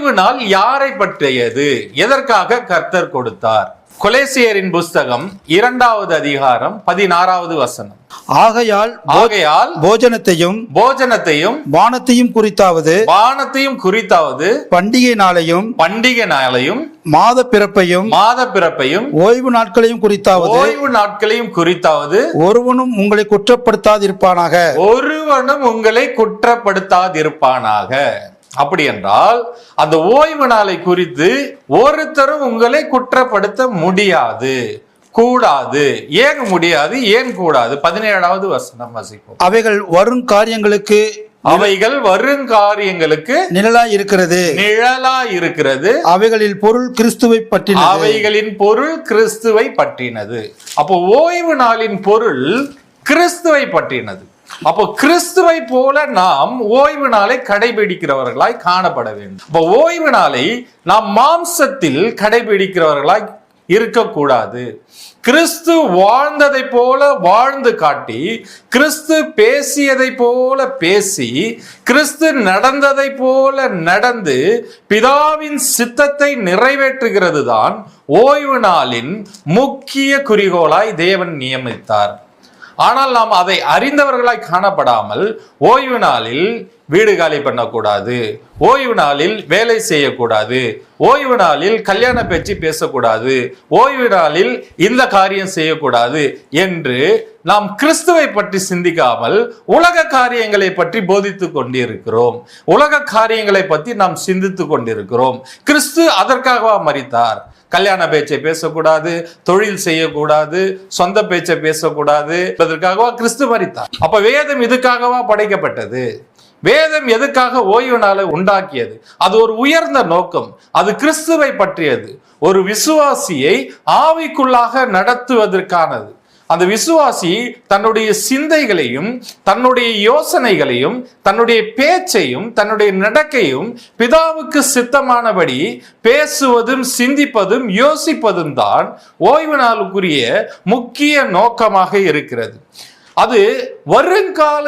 ஓய்வு நாள் யாரை பற்றியது? எதற்காக கர்த்தர் கொடுத்தார்? கொலேசியரின் புஸ்தகம் இரண்டாவது அதிகாரம் பதினாறாவது வசனம். ஆகையால் ஆகையால் போஜனத்தையும் போஜனத்தையும் வானத்தையும் குறித்தாவது பானத்தையும் குறித்தாவது பண்டிகை நாளையும் பண்டிகை நாளையும் மாத பிறப்பையும் மாத பிறப்பையும் ஓய்வு நாட்களையும் குறித்தாவது ஓய்வு நாட்களையும் குறித்தாவது ஒருவனும் உங்களை குற்றப்படுத்தாதிருப்பானாக. ஒருவனும் உங்களை குற்றப்படுத்தாதிருப்பானாக. அப்படி என்றால் அந்த ஓய்வு நாளை குறித்து ஒருத்தரும் உங்களை குற்றப்படுத்த முடியாது. கூடாது. ஏன் முடியாது? ஏன் கூடாது? பதினேழாவது வசனம் வசிப்போம். அவைகள் வரும் காரியங்களுக்கு அவைகள் வருங்காரியங்களுக்கு நிழலாய் இருக்கிறது. நிழலா இருக்கிறது. அவைகளில் பொருள் கிறிஸ்துவை பற்றினது. அவைகளின் பொருள் கிறிஸ்துவை பற்றினது. அப்போ ஓய்வு நாளின் பொருள் கிறிஸ்துவை பற்றினது. அப்போ கிறிஸ்துவை போல நாம் ஓய்வு நாளை கடைபிடிக்கிறவர்களாய் காணப்பட வேண்டும். அப்போ ஓய்வு நாளை நாம் மாம்சத்தில் கடைபிடிக்கிறவர்களாய் இருக்கக்கூடாது. கிறிஸ்து வாழ்ந்ததை போல வாழ்ந்து காட்டி கிறிஸ்து பேசியதை போல பேசி கிறிஸ்து நடந்ததை போல நடந்து பிதாவின் சித்தத்தை நிறைவேற்றுகிறது தான் ஓய்வு நாளின் முக்கிய குறிகோளாய் தேவன் நியமித்தார். ஆனால் நாம் அதை அறிந்தவர்களாய் காணப்படாமல் ஓய்வு நாளில் வீடு காலி பண்ணக்கூடாது. ஓய்வு நாளில் வேலை செய்யக்கூடாது. ஓய்வு நாளில் கல்யாண பேச்சு பேசக்கூடாது. ஓய்வு நாளில் இந்த காரியம் செய்யக்கூடாது என்று நாம் கிறிஸ்துவை பற்றி சிந்திக்காமல் உலக காரியங்களை பற்றி போதித்து கொண்டிருக்கிறோம். உலக காரியங்களை பற்றி நாம் சிந்தித்து கொண்டிருக்கிறோம். கிறிஸ்து அதற்காகவா மறித்தார் கல்யாண பேச்சை பேசக்கூடாது தொழில் செய்யக்கூடாது சொந்த பேச்சை பேசக்கூடாது என்பதற்காகவா கிறிஸ்து மறித்தார் அப்ப வேதம் இதுக்காகவா படைக்கப்பட்டது? வேதம் எதுக்காக ஓய்வு நாளை உண்டாக்கியது? அது ஒரு உயர்ந்த நோக்கம். அது கிறிஸ்துவை பற்றியது. ஒரு விசுவாசியை ஆவிக்குள்ளாக நடத்துவதற்கானது. அந்த விசுவாசி தன்னுடைய சிந்தைகளையும் தன்னுடைய யோசனைகளையும் தன்னுடைய பேச்சையும் தன்னுடைய நடக்கையும் பிதாவுக்கு சித்தமானபடி பேசுவதும் சிந்திப்பதும் யோசிப்பதும் தான் ஓய்வு நாளுக்குரிய முக்கிய நோக்கமாக இருக்கிறது. அது வருங்கால